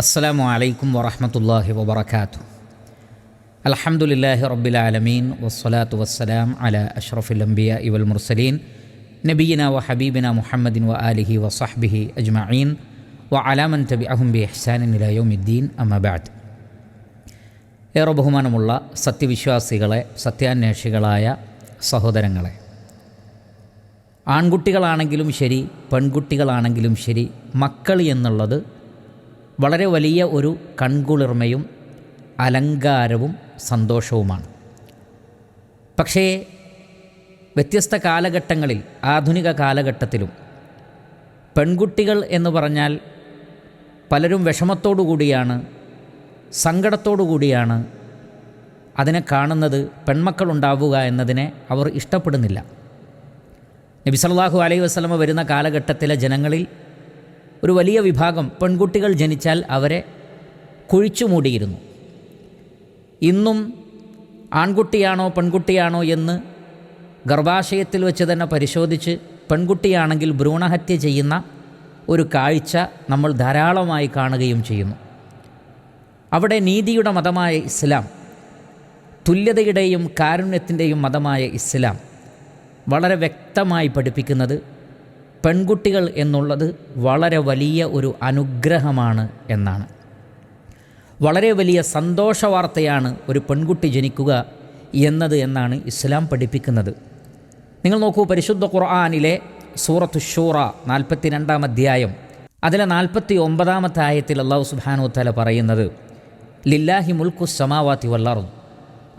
അസ്സാം വലൈക്കും വറഹമത്തല്ലാഹി വബർക്കാത്തു അലഹമുല്ലാഹി റബ്ബിലാലമീൻ വസ്സലാത്തു വസ്സലാം അല അഷ്റഫുൽ അംബിയ ഇവൽ മുർസലീൻ നബീന വ ഹബീബിന മുഹമ്മദിൻ വ ആലിഹി വസഹ്ബിഹി അജ്മീൻ വ അലാമൻ തബി അഹുംബി ഹസാനിൻ ഇലയോമിദ്ദീൻ അമബാദ് ഏറെ ബഹുമാനമുള്ള സത്യവിശ്വാസികളെ സത്യാന്വേഷികളായ സഹോദരങ്ങളെ ആൺകുട്ടികളാണെങ്കിലും ശരി പെൺകുട്ടികളാണെങ്കിലും ശരി മക്കൾ എന്നുള്ളത് വളരെ വലിയ ഒരു കൺകുളിർമയും അലങ്കാരവും സന്തോഷവുമാണ്. പക്ഷേ വ്യത്യസ്ത കാലഘട്ടങ്ങളിൽ ആധുനിക കാലഘട്ടത്തിലും പെൺകുട്ടികൾ എന്ന് പറഞ്ഞാൽ പലരും വിഷമത്തോടു കൂടിയാണ് സങ്കടത്തോടു കൂടിയാണ് അതിനെ കാണുന്നത് പെൺമക്കളുണ്ടാവുക എന്നതിനെ അവർ ഇഷ്ടപ്പെടുന്നില്ല. നബി സല്ലല്ലാഹു അലൈഹി വസല്ലമ വരുന്ന കാലഘട്ടത്തിലെ ജനങ്ങളിൽ ഒരു വലിയ വിഭാഗം പെൺകുട്ടികൾ ജനിച്ചാൽ അവരെ കുഴിച്ചു മൂടിയിരുന്നു. ഇന്നും ആൺകുട്ടിയാണോ പെൺകുട്ടിയാണോ എന്ന് ഗർഭാശയത്തിൽ വെച്ച് തന്നെ പരിശോധിച്ച് പെൺകുട്ടിയാണെങ്കിൽ ഭ്രൂണഹത്യ ചെയ്യുന്ന ഒരു കാഴ്ച നമ്മൾ ധാരാളമായി കാണുകയും ചെയ്യുന്നു. അവിടെ നീതിയുടെ മതമായ ഇസ്ലാം തുല്യതയുടെയും കാരുണ്യത്തിന്റെയും മതമായ ഇസ്ലാം വളരെ വ്യക്തമായി പഠിപ്പിക്കുന്നത് പെൺകുട്ടികൾ എന്നുള്ളത് വളരെ വലിയ ഒരു അനുഗ്രഹമാണ് എന്നാണ്. വളരെ വലിയ സന്തോഷ വാർത്തയാണ് ഒരു പെൺകുട്ടി ജനിക്കുക എന്നത് എന്നാണ് ഇസ്ലാം പഠിപ്പിക്കുന്നത്. നിങ്ങൾ നോക്കൂ പരിശുദ്ധ ഖുർആാനിലെ സൂറത്ത് ഷൂറ നാൽപ്പത്തി രണ്ടാം അധ്യായം. അതിലെ നാൽപ്പത്തി ഒമ്പതാമത്തെ ആയത്തിൽ അള്ളാഹു സുബാനു തല പറയുന്നത് ലില്ലാഹി മുൽക്കു സമാവാത്തി വല്ലറും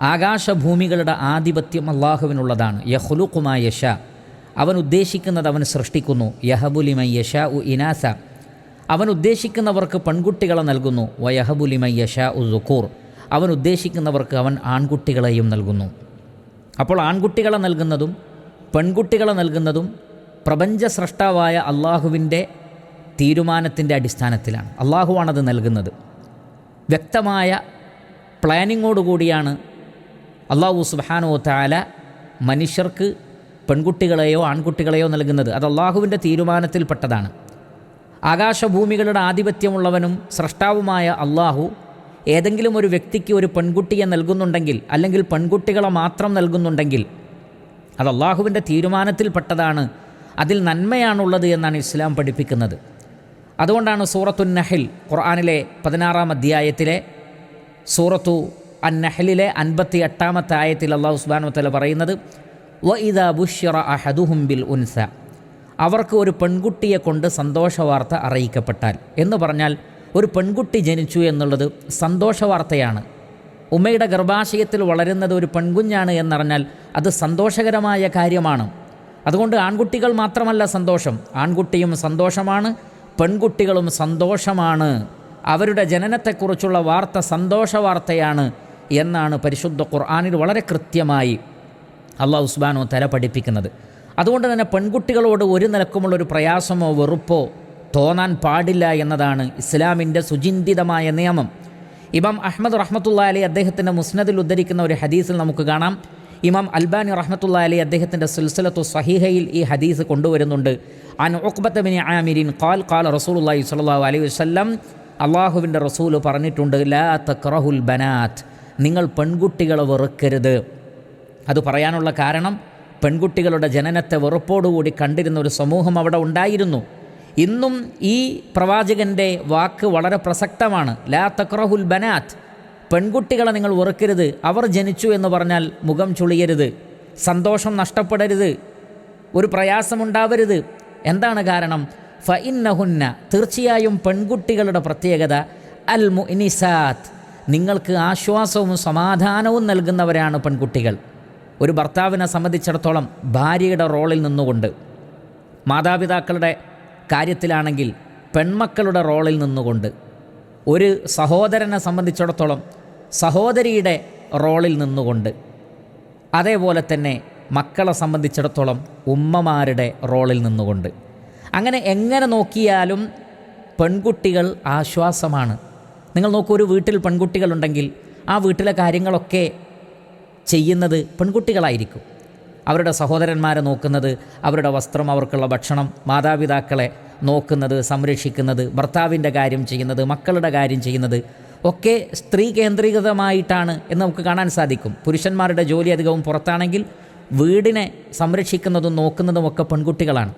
ആകാശഭൂമികളുടെ ആധിപത്യം അള്ളാഹുവിനുള്ളതാണ് യഹ്ലുക്കുമായ യഷ അവൻ ഉദ്ദേശിക്കുന്നത് അവൻ സൃഷ്ടിക്കുന്നു. യഹബുലിമൈ യഷ ഉ ഇനാസ. അവൻ ഉദ്ദേശിക്കുന്നവർക്ക് പെൺകുട്ടികളെ നൽകുന്നു. വ വയഹബുലിമൈ യഷ ഉ സുക്കൂർ അവൻ ഉദ്ദേശിക്കുന്നവർക്ക് അവൻ ആൺകുട്ടികളെയും നൽകുന്നു. അപ്പോൾ ആൺകുട്ടികളെ നൽകുന്നതും പെൺകുട്ടികളെ നൽകുന്നതും പ്രപഞ്ച സൃഷ്ടാവായ അള്ളാഹുവിന്റെ തീരുമാനത്തിന്റെ അടിസ്ഥാനത്തിലാണ്. അള്ളാഹുവാണത് നൽകുന്നത്. വ്യക്തമായ പ്ലാനിങ്ങോടുകൂടിയാണ് അള്ളാഹു സുബാനോ താല മനുഷ്യർക്ക് പെൺകുട്ടികളെയോ ആൺകുട്ടികളെയോ നൽകുന്നത്. അത് അള്ളാഹുവിന്റെ തീരുമാനത്തിൽപ്പെട്ടതാണ്. ആകാശഭൂമികളുടെ ആധിപത്യമുള്ളവനും സൃഷ്ടാവുമായ അള്ളാഹു ഏതെങ്കിലും ഒരു വ്യക്തിക്ക് ഒരു പെൺകുട്ടിയെ നൽകുന്നുണ്ടെങ്കിൽ അല്ലെങ്കിൽ പെൺകുട്ടികളെ മാത്രം നൽകുന്നുണ്ടെങ്കിൽ അത് അള്ളാഹുവിന്റെ തീരുമാനത്തിൽപ്പെട്ടതാണ്. അതിൽ നന്മയാണുള്ളത് എന്നാണ് ഇസ്ലാം പഠിപ്പിക്കുന്നത്. അതുകൊണ്ടാണ് സൂറത്തു നഹിൽ ഖുർആാനിലെ പതിനാറാം അധ്യായത്തിലെ സൂറത്തു അൻ നഹലിലെ അൻപത്തി എട്ടാമത്തെ ആയത്തിൽ അള്ളാഹു സുബാൻ വത്തല പറയുന്നത് അഹദുഹും ബിൽ ഉൻസ. അവർക്ക് ഒരു പെൺകുട്ടിയെ കൊണ്ട് സന്തോഷ വാർത്ത അറിയിക്കപ്പെട്ടാൽ. എന്ന് പറഞ്ഞാൽ ഒരു പെൺകുട്ടി ജനിച്ചു എന്നുള്ളത് സന്തോഷവാർത്തയാണ്. ഉമ്മയുടെ ഗർഭാശയത്തിൽ വളരുന്നത് ഒരു പെൺകുഞ്ഞാണ് എന്നറിഞ്ഞാൽ അത് സന്തോഷകരമായ കാര്യമാണ്. അതുകൊണ്ട് ആൺകുട്ടികൾ മാത്രമല്ല സന്തോഷം. ആൺകുട്ടിയും സന്തോഷമാണ് പെൺകുട്ടികളും സന്തോഷമാണ്. അവരുടെ ജനനത്തെക്കുറിച്ചുള്ള വാർത്ത സന്തോഷ വാർത്തയാണ് എന്നാണ് പരിശുദ്ധ ഖുർആാനിൽ വളരെ കൃത്യമായി അള്ളാഹു ഉസ്ബാനോ തല പഠിപ്പിക്കുന്നത്. അതുകൊണ്ട് തന്നെ പെൺകുട്ടികളോട് ഒരു നിലക്കുമുള്ളൊരു പ്രയാസമോ വെറുപ്പോ തോന്നാൻ പാടില്ല എന്നതാണ് ഇസ്ലാമിന്റെ സുചിന്തിതമായ നിയമം. ഇമാം അഹമ്മദ് റഹ്മത്തുള്ള അലി അദ്ദേഹത്തിന്റെ മുസ്നദിൽ ഉദ്ധരിക്കുന്ന ഒരു ഹദീസിൽ നമുക്ക് കാണാം. ഇമാം അൽബാനി റഹ്മത്തുള്ള അലി അദ്ദേഹത്തിന്റെ സിൽസിലത്തു സഹിഹയിൽ ഈ ഹദീസ് കൊണ്ടുവരുന്നുണ്ട്. അൻ ഉഖ്ബത്ത് ബിൻ ആമിരിൻ ഖാൽ ഖാൽ റസൂലുള്ളാഹി സ്വല്ലല്ലാഹു അലൈഹി വസല്ലം അള്ളാഹുവിന്റെ റസൂൽ പറഞ്ഞിട്ടുണ്ട് ലാ തക്റഹുൽ ബനാത്ത് നിങ്ങൾ പെൺകുട്ടികളെ വെറുക്കരുത്. അത് പറയാനുള്ള കാരണം പെൺകുട്ടികളുടെ ജനനത്തെ വെറുപ്പോടുകൂടി കണ്ടിരുന്ന ഒരു സമൂഹം അവിടെ ഉണ്ടായിരുന്നു. ഇന്നും ഈ പ്രവാചകന്റെ വാക്ക് വളരെ പ്രസക്തമാണ്. ലാ തക്രഹുൽ ബനാത്ത്. പെൺകുട്ടികളെ നിങ്ങൾ വെറുക്കരുത് അവർ ജനിച്ചു എന്ന് പറഞ്ഞാൽ മുഖം ചുളിയരുത് സന്തോഷം നഷ്ടപ്പെടരുത് ഒരു പ്രയാസമുണ്ടാവരുത്. എന്താണ് കാരണം? ഫ ഇന്നഹുന്ന തീർച്ചയായും പെൺകുട്ടികളുടെ പ്രത്യേകത അൽ മുനിസാത്ത് നിങ്ങൾക്ക് ആശ്വാസവും സമാധാനവും നൽകുന്നവരാണ് പെൺകുട്ടികൾ. ഒരു ഭർത്താവിനെ സംബന്ധിച്ചിടത്തോളം ഭാര്യയുടെ റോളിൽ നിന്നുകൊണ്ട് മാതാപിതാക്കളുടെ കാര്യത്തിലാണെങ്കിൽ പെൺമക്കളുടെ റോളിൽ നിന്നുകൊണ്ട് ഒരു സഹോദരനെ സംബന്ധിച്ചിടത്തോളം സഹോദരിയുടെ റോളിൽ നിന്നുകൊണ്ട് അതേപോലെ തന്നെ മക്കളെ സംബന്ധിച്ചിടത്തോളം ഉമ്മമാരുടെ റോളിൽ നിന്നുകൊണ്ട്. അങ്ങനെ എങ്ങനെ നോക്കിയാലും പെൺകുട്ടികൾ ആശ്വാസമാണ്. നിങ്ങൾ നോക്കൂ ഒരു വീട്ടിൽ പെൺകുട്ടികളുണ്ടെങ്കിൽ ആ വീട്ടിലെ കാര്യങ്ങളൊക്കെ ചെയ്യുന്നത് പെൺകുട്ടികളായിരിക്കും. അവരുടെ സഹോദരന്മാരെ നോക്കുന്നത് അവരുടെ വസ്ത്രം അവർക്കുള്ള ഭക്ഷണം മാതാപിതാക്കളെ നോക്കുന്നത് സംരക്ഷിക്കുന്നത് ഭർത്താവിന്റെ കാര്യം ചെയ്യുന്നത് മക്കളുടെ കാര്യം ചെയ്യുന്നത് ഒക്കെ സ്ത്രീ കേന്ദ്രീകൃതമായിട്ടാണ് എന്ന് നമുക്ക് കാണാൻ സാധിക്കും. പുരുഷന്മാരുടെ ജോലി അധികവും പുറത്താണെങ്കിൽ വീടിനെ സംരക്ഷിക്കുന്നതും നോക്കുന്നതും ഒക്കെ പെൺകുട്ടികളാണ്.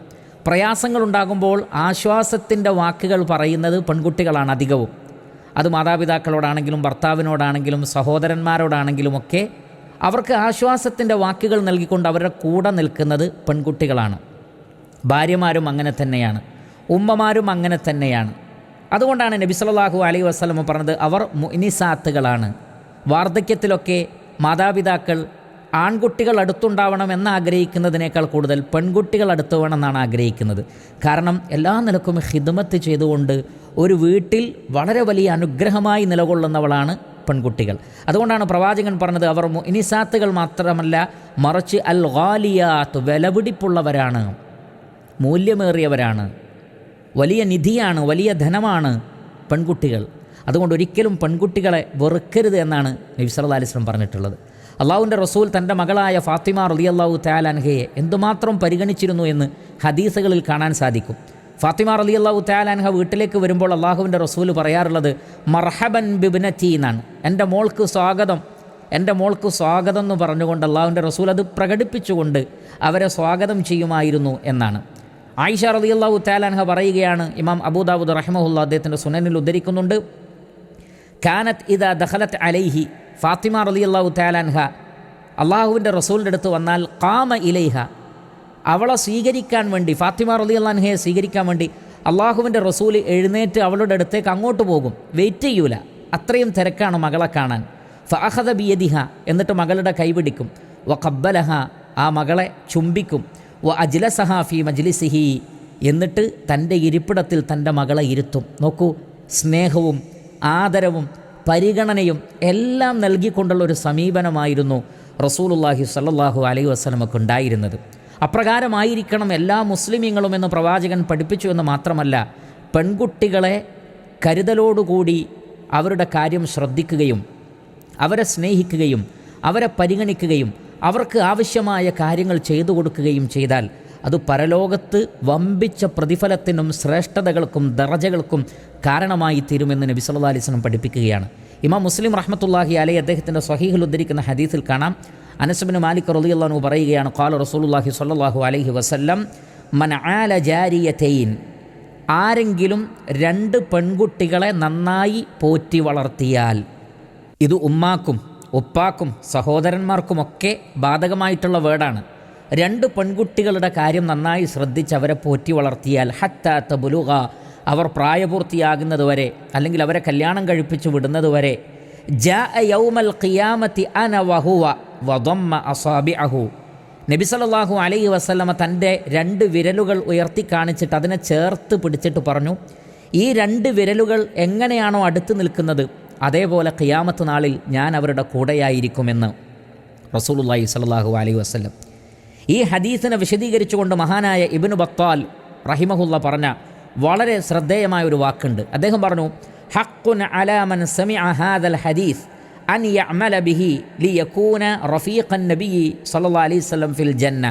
പ്രയാസങ്ങളുണ്ടാകുമ്പോൾ ആശ്വാസത്തിന്റെ വാക്കുകൾ പറയുന്നത് പെൺകുട്ടികളാണ് അധികവും. അത് മാതാപിതാക്കളോടാണെങ്കിലും ഭർത്താവിനോടാണെങ്കിലും സഹോദരന്മാരോടാണെങ്കിലും ഒക്കെ അവർക്ക് ആശ്വാസത്തിന്റെ വാക്കുകൾ നൽകിക്കൊണ്ട് അവരുടെ കൂടെ നിൽക്കുന്നത് പെൺകുട്ടികളാണ്. ഭാര്യമാരും അങ്ങനെ തന്നെയാണ്. ഉമ്മമാരും അങ്ങനെ തന്നെയാണ്. അതുകൊണ്ടാണ് നബി സല്ലല്ലാഹു അലൈഹി വസ്ലമ പറഞ്ഞത് അവർ മുനിസാത്തുകളാണ്. വാർദ്ധക്യത്തിലൊക്കെ മാതാപിതാക്കൾ ആൺകുട്ടികൾ അടുത്തുണ്ടാവണം എന്ന് ആഗ്രഹിക്കുന്നതിനേക്കാൾ കൂടുതൽ പെൺകുട്ടികൾ അടുത്ത് വേണമെന്നാണ് ആഗ്രഹിക്കുന്നത്. കാരണം എല്ലാ നിലക്കും ഹിദ്മത്ത് ചെയ്തുകൊണ്ട് ഒരു വീട്ടിൽ വളരെ വലിയ അനുഗ്രഹമായി നിലകൊള്ളുന്നവളാണ് പെൺകുട്ടികൾ. അതുകൊണ്ടാണ് പ്രവാചകൻ പറഞ്ഞത് അവർ ഇനിസാത്തുകൾ മാത്രമല്ല മറിച്ച് അൽ ഗാലിയാത്ത് വിലപിടിപ്പുള്ളവരാണ് മൂല്യമേറിയവരാണ് വലിയ നിധിയാണ് വലിയ ധനമാണ് പെൺകുട്ടികൾ. അതുകൊണ്ട് ഒരിക്കലും പെൺകുട്ടികളെ വെറുക്കരുത് എന്നാണ് നബി സല്ലല്ലാഹു അലൈഹി വസല്ലം പറഞ്ഞിട്ടുള്ളത്. അള്ളാഹുവിന്റെ റസൂൽ തന്റെ മകളായ ഫാത്തിമ റളിയല്ലാഹു തയാലൻഹയെ എന്തുമാത്രം പരിഗണിച്ചിരുന്നു എന്ന് ഹദീസുകളിൽ കാണാൻ സാധിക്കും. ഫാത്തിമ റലി അള്ളാഹു താലാൻഹ വീട്ടിലേക്ക് വരുമ്പോൾ അള്ളാഹുവിന്റെ റസൂൽ പറയാറുള്ളത് മർഹബൻ ബിബിനത്തി എന്നാണ്. എന്റെ മോൾക്ക് സ്വാഗതം. എന്റെ മോൾക്ക് സ്വാഗതം എന്ന് പറഞ്ഞുകൊണ്ട് അള്ളാഹുവിന്റെ റസൂൽ അത് പ്രകടിപ്പിച്ചുകൊണ്ട് അവരെ സ്വാഗതം ചെയ്യുമായിരുന്നു എന്നാണ്. ആയിഷ റലി അള്ളാഹു താലാൻഹ പറയുകയാണ് ഇമാം അബൂദാബുദ് റഹ്മുല്ല അദ്ദേഹത്തിന്റെ സുനനിൽ ഉദ്ധരിക്കുന്നുണ്ട് കാനത്ത് ഇദ ദഹലത്ത് അലൈഹി. ഫാത്തിമ റലി അള്ളാഹു താലാൻഹ അള്ളാഹുവിന്റെ റസൂലിന്റെ അടുത്ത് വന്നാൽ കാമ ഇലൈഹ. അവളെ സ്വീകരിക്കാൻ വേണ്ടി ഫാത്തിമ റലി അള്ളാൻഹയെ സ്വീകരിക്കാൻ വേണ്ടി അള്ളാഹുവിന്റെ റസൂൽ എഴുന്നേറ്റ് അവളുടെ അടുത്തേക്ക് അങ്ങോട്ട് പോകും. വെയിറ്റ് ചെയ്യൂല. അത്രയും തിരക്കാണ് മകളെ കാണാൻ. ഫഅഖദ ബിയദിഹ എന്നിട്ട് മകളുടെ കൈപിടിക്കും വ കബ്ബലഹ ആ മകളെ ചുംബിക്കും. വ അജ്ലസഹ ഫി മജ്ലിസിഹി എന്നിട്ട് തന്റെ ഇരിപ്പിടത്തിൽ തന്റെ മകളെ ഇരുത്തും. നോക്കൂ സ്നേഹവും ആദരവും പരിഗണനയും എല്ലാം നൽകിക്കൊണ്ടുള്ള ഒരു സമീപനമായിരുന്നു റസൂലുല്ലാഹി സല്ലാഹു അലൈഹി വസ്ലമക്ക് ഉണ്ടായിരുന്നത്. അപ്രകാരമായിരിക്കണം എല്ലാ മുസ്ലിമീങ്ങളും എന്ന് പ്രവാചകൻ പഠിപ്പിച്ചു എന്ന് മാത്രമല്ല പെൺകുട്ടികളെ കരുതലോടുകൂടി അവരുടെ കാര്യം ശ്രദ്ധിക്കുകയും അവരെ സ്നേഹിക്കുകയും അവരെ പരിഗണിക്കുകയും അവർക്ക് ആവശ്യമായ കാര്യങ്ങൾ ചെയ്തു കൊടുക്കുകയും ചെയ്താൽ അത് പരലോകത്ത് വമ്പിച്ച പ്രതിഫലത്തിനും ശ്രേഷ്ഠതകൾക്കും ദറജകൾക്കും കാരണമായി തീരുമെന്ന് നബി സല്ലാ അലിസ്ലം പഠിപ്പിക്കുകയാണ്. ഇമാം മുസ്ലിം റഹ്മത്തുള്ളാഹി അലൈ അദ്ദേഹത്തിന്റെ സ്വഹീഹിൽ ഉദ്ധരിക്കുന്ന ഹദീസിൽ കാണാം അനസ്ബിന് മാലിക് റളിയല്ലാഹു പറയുകയാണ് ഖാല റസൂലുല്ലാഹി സ്വല്ലല്ലാഹു അലൈഹി വസല്ലം മൻ ആല ജാരിയതൈൻ ആരെങ്കിലും രണ്ട് പെൺകുട്ടികളെ നന്നായി പോറ്റി വളർത്തിയാൽ ഇത് ഉമ്മാക്കും ഉപ്പാക്കും സഹോദരന്മാർക്കുമൊക്കെ ബാധകമായിട്ടുള്ള വേർഡാണ് രണ്ട് പെൺകുട്ടികളുടെ കാര്യം നന്നായി ശ്രദ്ധിച്ച് അവരെ പോറ്റി വളർത്തിയാൽ ഹത്ത തബുലുക അവർ പ്രായപൂർത്തിയാകുന്നതുവരെ അല്ലെങ്കിൽ അവരെ കല്യാണം കഴിപ്പിച്ച് വിടുന്നതുവരെ ജ യൗമൽ ഖിയാമത്തി അന വഹുവ വദമ്മ അസാബി അഹു നബി സല്ലല്ലാഹു അലൈഹി വസ്ലമ തന്റെ രണ്ട് വിരലുകൾ ഉയർത്തി കാണിച്ചിട്ട് അതിനെ ചേർത്ത് പിടിച്ചിട്ട് പറഞ്ഞു ഈ രണ്ട് വിരലുകൾ എങ്ങനെയാണോ അടുത്ത് നിൽക്കുന്നത് അതേപോലെ ഖിയാമത്ത് നാളിൽ ഞാൻ അവരുടെ കൂടെയായിരിക്കുമെന്ന്. റസൂലുള്ളാഹി സലാഹു അലൈഹി വസ്ലം ഈ ഹദീസിനെ വിശദീകരിച്ചുകൊണ്ട് മഹാനായ ഇബ്നു ബത്താൽ റഹിമഹുല്ല പറഞ്ഞ വളരെ ശ്രദ്ധേയമായ ഒരു വാക്കുണ്ട്. അദ്ദേഹം പറഞ്ഞു ഹക്കുൻ അലാമൻ സമി ഹാദൽ ഹദീസ്. അൻ യഅമല ബിഹി ലിയകൂന റഫീഖൻ നബി സല്ലല്ലാഹു അലൈഹി വസല്ലം ഫിൽ ജന്ന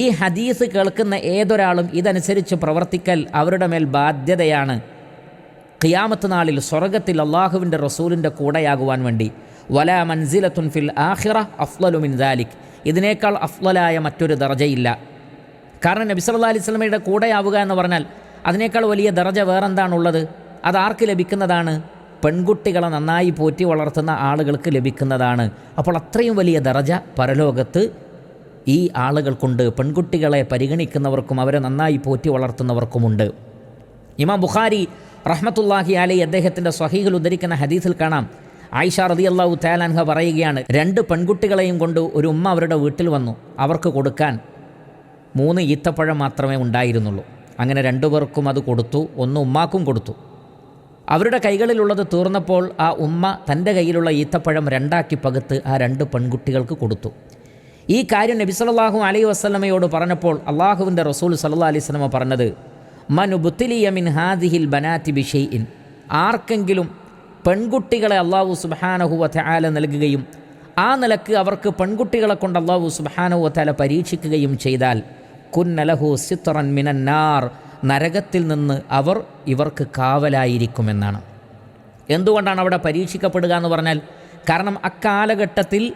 ഈ ഹദീസ് കേൾക്കുന്ന ഏതൊരാളും ഇതനുസരിച്ച് പ്രവർത്തിക്കൽ അവരുടെ മേൽ ബാധ്യതയാണ്. ഖിയാമത്ത് നാളിൽ സ്വർഗത്തിൽ അള്ളാഹുവിന്റെ റസൂലിന്റെ കൂടെയാകുവാൻ വേണ്ടി. വല മൻസിലത്തുൻ ഫിൽ ആഹിറ അഫ്ലലു മിൻ ദാലിക്. ഇതിനേക്കാൾ അഫ്ലലായ മറ്റൊരു ദർജയില്ല. കാരണം നബി സല്ലല്ലാഹു അലൈഹി സ്വലമയുടെ കൂടെയാവുക എന്ന് പറഞ്ഞാൽ അതിനേക്കാൾ വലിയ ദർജ വേറെന്താണുള്ളത്? അത് ആർക്ക് ലഭിക്കുന്നതാണ്? പെൺകുട്ടികളെ നന്നായി പോറ്റി വളർത്തുന്ന ആളുകൾക്ക് ലഭിക്കുന്നതാണ്. അപ്പോൾ അത്രയും വലിയ ദറജ പരലോകത്ത് ഈ ആളുകൾക്കുണ്ട്. പെൺകുട്ടികളെ പരിഗണിക്കുന്നവർക്കും അവരെ നന്നായി പോറ്റി വളർത്തുന്നവർക്കുമുണ്ട്. ഇമാം ബുഖാരി റഹ്മത്തുല്ലാഹി അലൈ അദ്ദേഹത്തിന്റെ സ്വഹീഹിൽ ഉദ്ധരിക്കുന്ന ഹദീസിൽ കാണാം. ആയിഷ റതി അള്ളാഹു തേലാൻഹ പറയുകയാണ് രണ്ട് പെൺകുട്ടികളെയും കൊണ്ട് ഒരു ഉമ്മ അവരുടെ വീട്ടിൽ വന്നു. അവർക്ക് കൊടുക്കാൻ മൂന്ന് ഈത്തപ്പഴം മാത്രമേ ഉണ്ടായിരുന്നുള്ളൂ. അങ്ങനെ രണ്ടുപേർക്കും അത് കൊടുത്തു ഒന്ന് ഉമ്മാക്കും കൊടുത്തു. അവരുടെ കൈകളിലുള്ളത് തീർന്നപ്പോൾ ആ ഉമ്മ തന്റെ കയ്യിലുള്ള ഈത്തപ്പഴം രണ്ടാക്കി പകുത്ത് ആ രണ്ട് പെൺകുട്ടികൾക്ക് കൊടുത്തു. ഈ കാര്യം നബി സല്ലല്ലാഹു അലൈഹി വസ്ലമയോട് പറഞ്ഞപ്പോൾ അള്ളാഹുവിന്റെ റസൂൽ സല്ലാ അലൈഹി വസല്ലമ പറഞ്ഞത് മനുബുത്തിലിയ മിൻ ഹാദിഹിൽ ബനാത്തി ബിഷെയ്ൻ ആർക്കെങ്കിലും പെൺകുട്ടികളെ അള്ളാഹു സുബാനഹുവല നൽകുകയും ആ നിലയ്ക്ക് അവർക്ക് പെൺകുട്ടികളെ കൊണ്ട് അള്ളാഹു സുബാനഹുവല പരീക്ഷിക്കുകയും ചെയ്താൽ കുന്നലഹു സിത്രൻ മിനന്നാർ നരകത്തിൽ നിന്ന് അവർ ഇവർക്ക് കാവലായിരിക്കുമെന്നാണ്. എന്തുകൊണ്ടാണ് അവിടെ പരീക്ഷിക്കപ്പെടുക എന്ന് പറഞ്ഞാൽ കാരണം അക്കാലഘട്ടത്തിൽ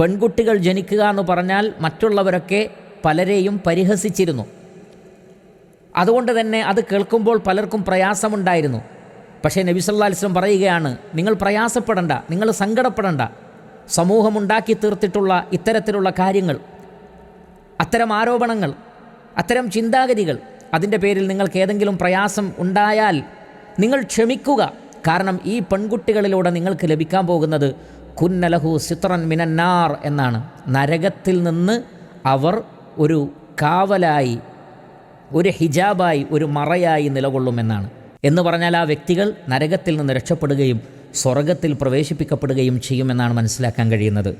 പെൺകുട്ടികൾ ജനിക്കുക എന്ന് പറഞ്ഞാൽ മറ്റുള്ളവരൊക്കെ പലരെയും പരിഹസിച്ചിരുന്നു. അതുകൊണ്ട് തന്നെ അത് കേൾക്കുമ്പോൾ പലർക്കും പ്രയാസമുണ്ടായിരുന്നു. പക്ഷേ നബി സല്ലാ പറയുകയാണ് നിങ്ങൾ പ്രയാസപ്പെടണ്ട നിങ്ങൾ സങ്കടപ്പെടണ്ട. സമൂഹമുണ്ടാക്കി തീർത്തിട്ടുള്ള ഇത്തരത്തിലുള്ള കാര്യങ്ങൾ അത്തരം ആരോപണങ്ങൾ അത്തരം ചിന്താഗതികൾ അതിന്റെ പേരിൽ നിങ്ങൾക്ക് ഏതെങ്കിലും പ്രയാസം ഉണ്ടായാൽ നിങ്ങൾ ക്ഷമിക്കുക. കാരണം ഈ പെൺകുട്ടികളിലൂടെ നിങ്ങൾക്ക് ലഭിക്കാൻ പോകുന്നത് കുന്നലഹു സിത്രൻ മിനന്നാർ എന്നാണ്. നരകത്തിൽ നിന്ന് അവർ ഒരു കാവലായി ഒരു ഹിജാബായി ഒരു മറയായി നിലകൊള്ളുമെന്നാണ്. എന്ന് പറഞ്ഞാൽ ആ വ്യക്തികൾ നരകത്തിൽ നിന്ന് രക്ഷപ്പെടുകയും സ്വർഗത്തിൽ പ്രവേശിപ്പിക്കപ്പെടുകയും ചെയ്യുമെന്നാണ് മനസ്സിലാക്കാൻ കഴിയുന്നത്.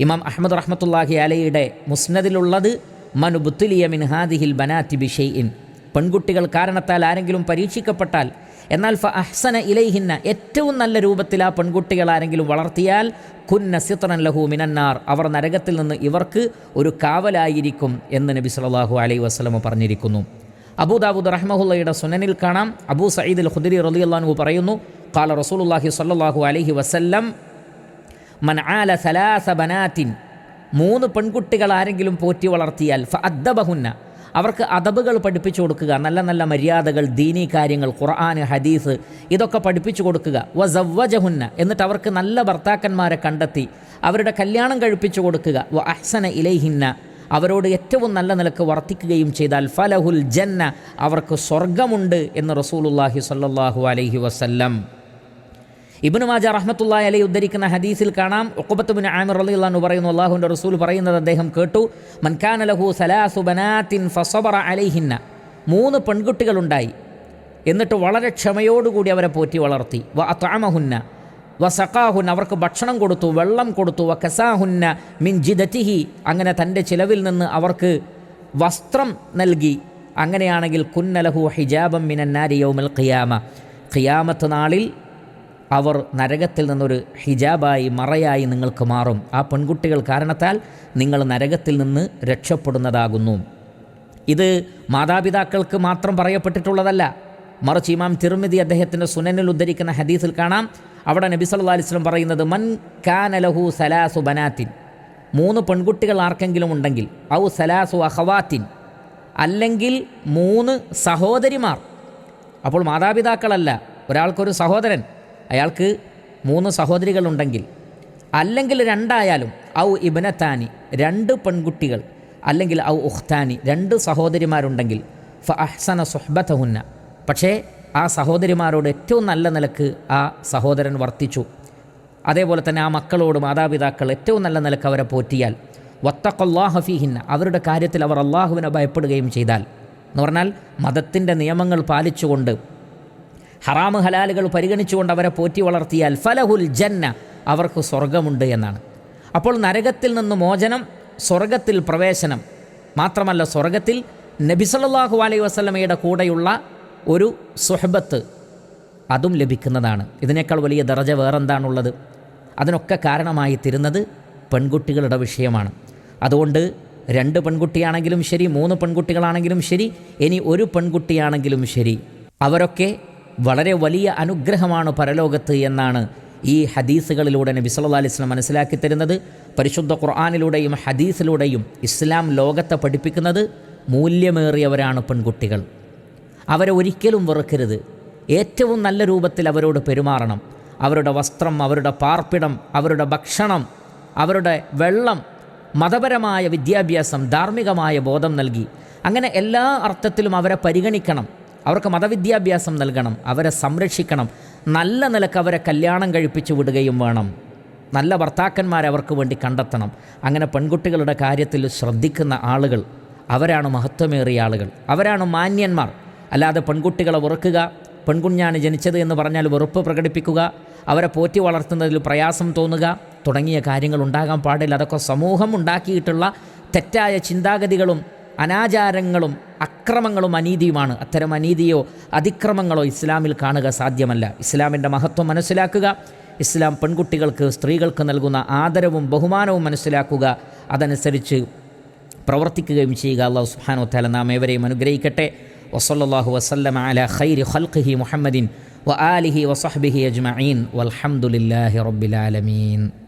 ഇമാം അഹമ്മദ് റഹ്മത്തുല്ലാഹി അലയുടെ മുസ്നദിലുള്ളത് മനുബുത്തുലിയ മിൻഹാദിഹിൽ ബനാത്തി ബിഷെയ്ൻ പെൺകുട്ടികൾ കാരണത്താൽ ആരെങ്കിലും പരീക്ഷിക്കപ്പെട്ടാൽ എന്നാൽ ഫ അഹ്സന ഇലൈഹിന്ന ഏറ്റവും നല്ല രൂപത്തിൽ ആ പെൺകുട്ടികൾ ആരെങ്കിലും വളർത്തിയാൽ കുന്ന സിത്രൻ ലഹു മിനന്നാർ അവർ നരകത്തിൽ നിന്ന് ഇവർക്ക് ഒരു കാവലായിരിക്കും എന്ന് നബി സല്ലല്ലാഹു അലൈഹി വസ്ലമ പറഞ്ഞിരിക്കുന്നു. അബൂദാബുദ് റഹ്മഹുല്ലയുടെ സുനനിൽ കാണാം. അബൂ സയ്യിദ് അൽ ഖുദരി റളിയല്ലാഹു പറയുന്നു കാല റസൂലുല്ലാഹി സ്വല്ലല്ലാഹു അലൈഹി വസല്ലം മൻ ആല സലാസ ബനാത്തിൻ മൂന്ന് പെൺകുട്ടികൾ ആരെങ്കിലും പോറ്റി വളർത്തിയാൽ ഫ അദ്ദബഹുന്ന അവർക്ക് അതബുകൾ പഠിപ്പിച്ചു കൊടുക്കുക നല്ല നല്ല മര്യാദകൾ ദീനി കാര്യങ്ങൾ ഖുർആൻ ഹദീസ് ഇതൊക്കെ പഠിപ്പിച്ചു കൊടുക്കുക. വ സവ്വജഹുന്ന എന്നിട്ട് അവർക്ക് നല്ല ഭർത്താക്കന്മാരെ കണ്ടെത്തി അവരുടെ കല്യാണം കഴിപ്പിച്ചു കൊടുക്കുക. വ അഹ്സന ഇലൈഹിന്ന അവരോട് ഏറ്റവും നല്ല നിലയ്ക്ക് വർത്തിക്കുകയും ചെയ്താൽ ഫലഹുൽ ജന്ന അവർക്ക് സ്വർഗമുണ്ട് എന്ന് റസൂലുല്ലാഹി സ്വല്ലല്ലാഹു അലൈഹി വസല്ലം ഇബ്നു മാജ റഹ്മത്തുള്ളാഹി അലൈഹി ഉദ്ധരിക്കുന്ന ഹദീസിൽ കാണാം. ഉഖബത്ത് ബിൻ ആമിർ റളിയല്ലാഹു പറയുന്നു അള്ളാഹുവിന്റെ റസൂൽ പറയുന്നത് അദ്ദേഹം കേട്ടു. മൻ കാന ലഹു സലാസു ബനാത്തിൻ ഫസബറ അലൈഹിന്ന. മൂന്ന് പെൺകുട്ടികളുണ്ടായി. എന്നിട്ട് വളരെ ക്ഷമയോടുകൂടി അവരെ പോറ്റി വളർത്തി. വ അത്താമഹുന്ന വ സഖാഹുൻ അവർക്ക് ഭക്ഷണം കൊടുത്തു വെള്ളം കൊടുത്തു. വ കസാഹുന്ന മിൻ ജിദറ്റിഹി അങ്ങനെ തന്റെ ചിലവിൽ നിന്ന് അവർക്ക് വസ്ത്രം നൽകി. അങ്ങനെയാണെങ്കിൽ കുന്നലഹു ഹിജാബം മിനന്നാരി യൗമൽ ഖിയാമ. ഖിയാമത്ത് നാളിൽ അവർ നരകത്തിൽ നിന്നൊരു ഹിജാബായി മറയായി നിങ്ങൾക്ക് മാറും. ആ പെൺകുട്ടികൾ കാരണത്താൽ നിങ്ങൾ നരകത്തിൽ നിന്ന് രക്ഷപ്പെടുന്നതാകുന്നു. ഇത് മാതാപിതാക്കൾക്ക് മാത്രം പറയപ്പെട്ടിട്ടുള്ളതല്ല. മറിച്ച് ഇമാം തിരുമിതി അദ്ദേഹത്തിന്റെ സുനനിൽ ഉദ്ധരിക്കുന്ന ഹദീസിൽ കാണാം. അവിടെ നബി സല്ലാ അലിസ്ലം പറയുന്നത് മൻ കാനലഹു സലാസു ബനാത്തിൻ. മൂന്ന് പെൺകുട്ടികൾ ആർക്കെങ്കിലും ഉണ്ടെങ്കിൽ ഔ സലാസു അഹവാത്തിൻ അല്ലെങ്കിൽ മൂന്ന് സഹോദരിമാർ. അപ്പോൾ മാതാപിതാക്കളല്ല ഒരാൾക്കൊരു സഹോദരൻ. അയാൾക്ക് മൂന്ന് സഹോദരികളുണ്ടെങ്കിൽ അല്ലെങ്കിൽ രണ്ടായാലും ഔ ഇബനത്താനി രണ്ട് പെൺകുട്ടികൾ അല്ലെങ്കിൽ ഔ ഉഖ്താനി രണ്ട് സഹോദരിമാരുണ്ടെങ്കിൽ ഫ അഹ്സന സുഹബത്തഹുന്ന പക്ഷേ ആ സഹോദരിമാരോട് ഏറ്റവും നല്ല നിലയ്ക്ക് ആ സഹോദരൻ വർത്തിച്ചു. അതേപോലെ തന്നെ ആ മക്കളോട് മാതാപിതാക്കൾ ഏറ്റവും നല്ല നിലയ്ക്ക് അവരെ പോറ്റിയാൽ വത്തക്കൊല്ലാഹഫീഹിന്ന അവരുടെ കാര്യത്തിൽ അവർ അള്ളാഹുവിനെ ഭയപ്പെടുകയും ചെയ്താൽ. എന്ന് പറഞ്ഞാൽ മതത്തിന്റെ നിയമങ്ങൾ പാലിച്ചുകൊണ്ട് ഹറാമ് ഹലാലുകൾ പരിഗണിച്ചുകൊണ്ട് അവരെ പോറ്റി വളർത്തിയാൽ ഫലഹുൽ ജന്ന അവർക്ക് സ്വർഗമുണ്ട് എന്നാണ്. അപ്പോൾ നരകത്തിൽ നിന്ന് മോചനം സ്വർഗത്തിൽ പ്രവേശനം. മാത്രമല്ല സ്വർഗത്തിൽ നബിസല്ലാഹു അലൈഹി വസ്ലമയുടെ കൂടെയുള്ള ഒരു സുഹബത്ത് അതും ലഭിക്കുന്നതാണ്. ഇതിനേക്കാൾ വലിയ ദർജ വേറെന്താണുള്ളത്? അതിനൊക്കെ കാരണമായി തീരുന്നത് പെൺകുട്ടികളുടെ വിഷയമാണ്. അതുകൊണ്ട് രണ്ട് പെൺകുട്ടിയാണെങ്കിലും ശരി മൂന്ന് പെൺകുട്ടികളാണെങ്കിലും ശരി ഇനി ഒരു പെൺകുട്ടിയാണെങ്കിലും ശരി. അവരൊക്കെ വളരെ വലിയ അനുഗ്രഹമാണ് പരലോകത്ത് എന്നാണ് ഈ ഹദീസുകളിലൂടെ നബി സല്ലല്ലാഹു അലൈഹി വസല്ലം മനസ്സിലാക്കി തരുന്നത്. പരിശുദ്ധ ഖുർആാനിലൂടെയും ഹദീസിലൂടെയും ഇസ്ലാം ലോകത്തെ പഠിപ്പിക്കുന്നത് മൂല്യമേറിയവരാണ് പെൺകുട്ടികൾ. അവരെ ഒരിക്കലും വെറുക്കരുത്. ഏറ്റവും നല്ല രൂപത്തിൽ അവരോട് പെരുമാറണം. അവരുടെ വസ്ത്രം അവരുടെ പാർപ്പിടം അവരുടെ ഭക്ഷണം അവരുടെ വെള്ളം മതപരമായ വിദ്യാഭ്യാസം ധാർമ്മികമായ ബോധം നൽകി. അങ്ങനെ എല്ലാ അർത്ഥത്തിലും അവരെ പരിഗണിക്കണം. അവർക്ക് മതവിദ്യാഭ്യാസം നൽകണം അവരെ സംരക്ഷിക്കണം നല്ല നിലയ്ക്ക് അവരെ കല്യാണം കഴിപ്പിച്ചു വിടുകയും വേണം. നല്ല ഭർത്താക്കന്മാരെ അവർക്ക് വേണ്ടി കണ്ടെത്തണം. അങ്ങനെ പെൺകുട്ടികളുടെ കാര്യത്തിൽ ശ്രദ്ധിക്കുന്ന ആളുകൾ അവരാണ് മഹത്വമേറിയ ആളുകൾ. അവരാണ് മാന്യന്മാർ. അല്ലാതെ പെൺകുട്ടികളെ വെറുക്കുക പെൺകുഞ്ഞാണ് ജനിച്ചത് എന്ന് പറഞ്ഞാൽ വെറുപ്പ് പ്രകടിപ്പിക്കുക അവരെ പോറ്റി വളർത്തുന്നതിൽ പ്രയാസം തോന്നുക തുടങ്ങിയ കാര്യങ്ങൾ ഉണ്ടാകാൻ പാടില്ല. അതൊക്കെ സമൂഹം ഉണ്ടാക്കിയിട്ടുള്ള തെറ്റായ ചിന്താഗതികളും അനാചാരങ്ങളും അക്രമങ്ങളും അനീതിയുമാണ്. അത്തരം അനീതിയോ അതിക്രമങ്ങളോ ഇസ്ലാമിൽ കാണുക സാധ്യമല്ല. ഇസ്ലാമിന്റെ മഹത്വം മനസ്സിലാക്കുക. ഇസ്ലാം പെൺകുട്ടികൾക്ക് സ്ത്രീകൾക്ക് നൽകുന്ന ആദരവും ബഹുമാനവും മനസ്സിലാക്കുക. അതനുസരിച്ച് പ്രവർത്തിക്കുകയും ചെയ്യുക. അള്ളാഹു സുബ്ഹാനഹു വ തആല നാം ഏവരെയും അനുഗ്രഹിക്കട്ടെ. വസല്ലാഹു വസ്ലം അല ഖൈരി ഖൽഖിഹി മുഹമ്മദിൻ വ ആലിഹി വസഹ്ബിഹി അജ്മീൻ വൽഹംദുലില്ലാഹി റബ്ബിൽ ആലമീൻ.